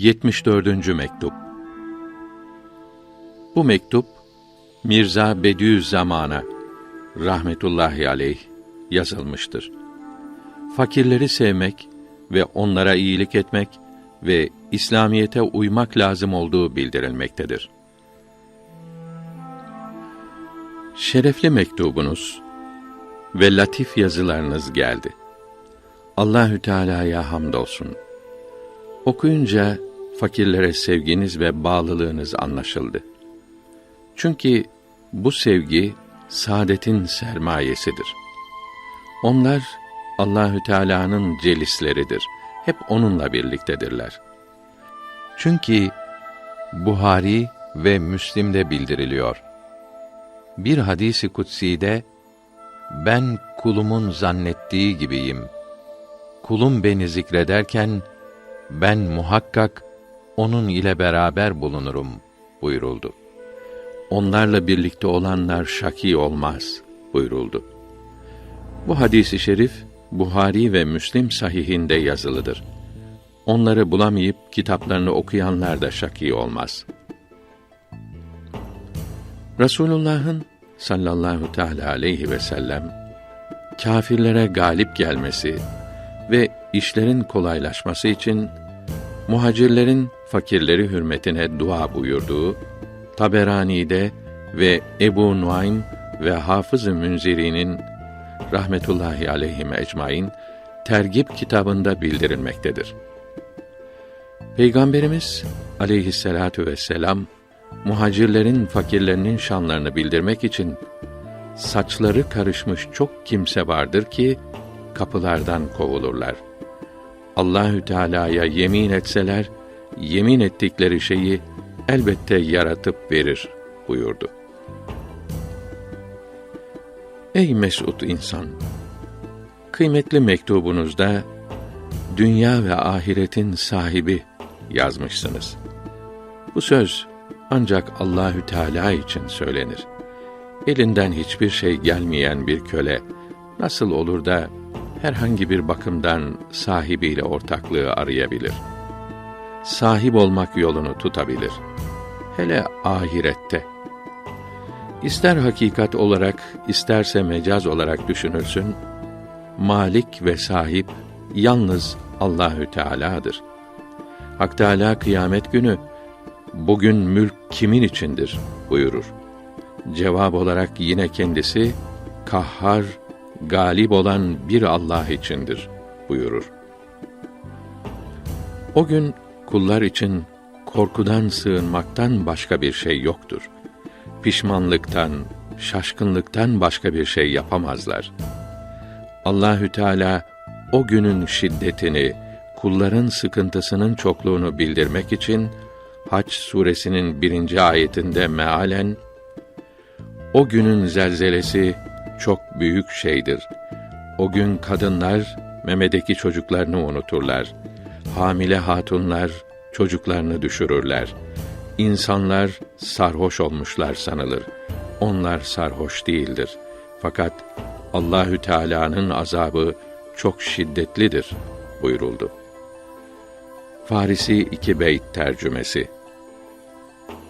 74. mektup. Bu mektup Mirza Bediüzzaman'a rahmetullahi aleyh yazılmıştır. Fakirleri sevmek ve onlara iyilik etmek ve İslamiyete uymak lazım olduğu bildirilmektedir. Şerefli mektubunuz ve latif yazılarınız geldi. Allahü Teala'ya hamdolsun. Okuyunca fakirlere sevginiz ve bağlılığınız anlaşıldı. Çünkü bu sevgi saadetin sermayesidir. Onlar Allahü Teala'nın celisleridir. Hep onunla birliktedirler. Çünkü Buhari ve Müslim'de bildiriliyor. Bir hadisi kutsi'de ben kulumun zannettiği gibiyim. Kulum beni zikrederken ben muhakkak onun ile beraber bulunurum buyuruldu. Onlarla birlikte olanlar şaki olmaz buyuruldu. Bu hadisi şerif Buhari ve Müslim sahihinde yazılıdır. Onları bulamayıp kitaplarını okuyanlar da şaki olmaz. Resulullah'ın sallallahu teala aleyhi ve sellem kâfirlere galip gelmesi ve işlerin kolaylaşması için muhacirlerin fakirleri hürmetine dua buyurduğu Taberani'de ve Ebu Nuaym ve Hafız-ı Münziri'nin rahmetullahi aleyhim ecmaîn tergip kitabında bildirilmektedir. Peygamberimiz aleyhisselatu vesselam muhacirlerin fakirlerinin şanlarını bildirmek için saçları karışmış çok kimse vardır ki kapılardan kovulurlar. Allahü Teala'ya yemin etseler yemin ettikleri şeyi elbette yaratıp verir buyurdu. Ey mesut insan! Kıymetli mektubunuzda dünya ve ahiretin sahibi yazmışsınız. Bu söz ancak Allahü Teala için söylenir. Elinden hiçbir şey gelmeyen bir köle nasıl olur da herhangi bir bakımdan sahibiyle ortaklığı arayabilir? Sahip olmak yolunu tutabilir. Hele ahirette. İster hakikat olarak, isterse mecaz olarak düşünülsün, malik ve sahip yalnız Allahü Teala'dır. Hak Teala kıyamet günü bugün mülk kimin içindir buyurur. Cevap olarak yine kendisi kahhar, galip olan bir Allah içindir buyurur. O gün kullar için korkudan sığınmaktan başka bir şey yoktur. Pişmanlıktan, şaşkınlıktan başka bir şey yapamazlar. Allahü Teala o günün şiddetini, kulların sıkıntısının çokluğunu bildirmek için Haç suresinin birinci ayetinde mealen o günün zelzelesi çok büyük şeydir. O gün kadınlar memedeki çocuklarını unuturlar. Hamile hatunlar çocuklarını düşürürler. İnsanlar sarhoş olmuşlar sanılır. Onlar sarhoş değildir. Fakat Allahü Teala'nın azabı çok şiddetlidir buyuruldu. Farisi iki beyt tercümesi.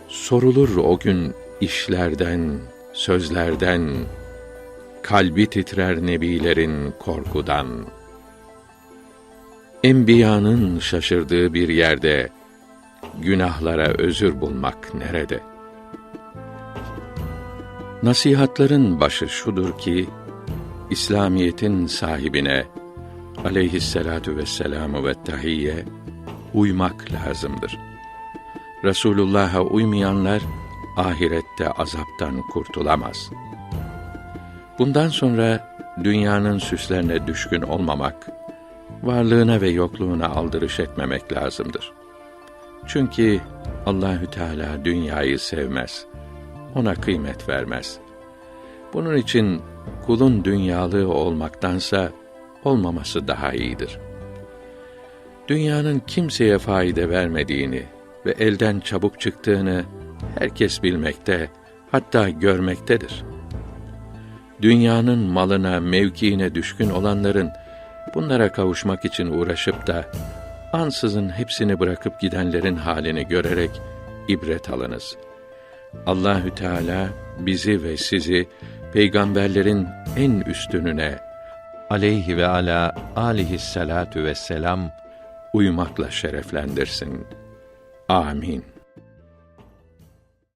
Sorulur o gün işlerden, sözlerden, kalbi titrer nebilerin korkudan. Enbiyanın şaşırdığı bir yerde günahlara özür bulmak nerede? Nasihatların başı şudur ki İslamiyetin sahibine aleyhisselatu vesselamu ve tahiyye uymak lazımdır. Resulullah'a uymayanlar ahirette azaptan kurtulamaz. Bundan sonra dünyanın süslerine düşkün olmamak, varlığına ve yokluğuna aldırış etmemek lazımdır. Çünkü Allahü Teala dünyayı sevmez. Ona kıymet vermez. Bunun için kulun dünyalığı olmaktansa olmaması daha iyidir. Dünyanın kimseye fayda vermediğini ve elden çabuk çıktığını herkes bilmekte, hatta görmektedir. Dünyanın malına, mevkiine düşkün olanların bunlara kavuşmak için uğraşıp da ansızın hepsini bırakıp gidenlerin halini görerek ibret alınız. Allahü Teala bizi ve sizi peygamberlerin en üstününe aleyhi ve ala alihissalatu vesselam uymakla şereflendirsin. Amin.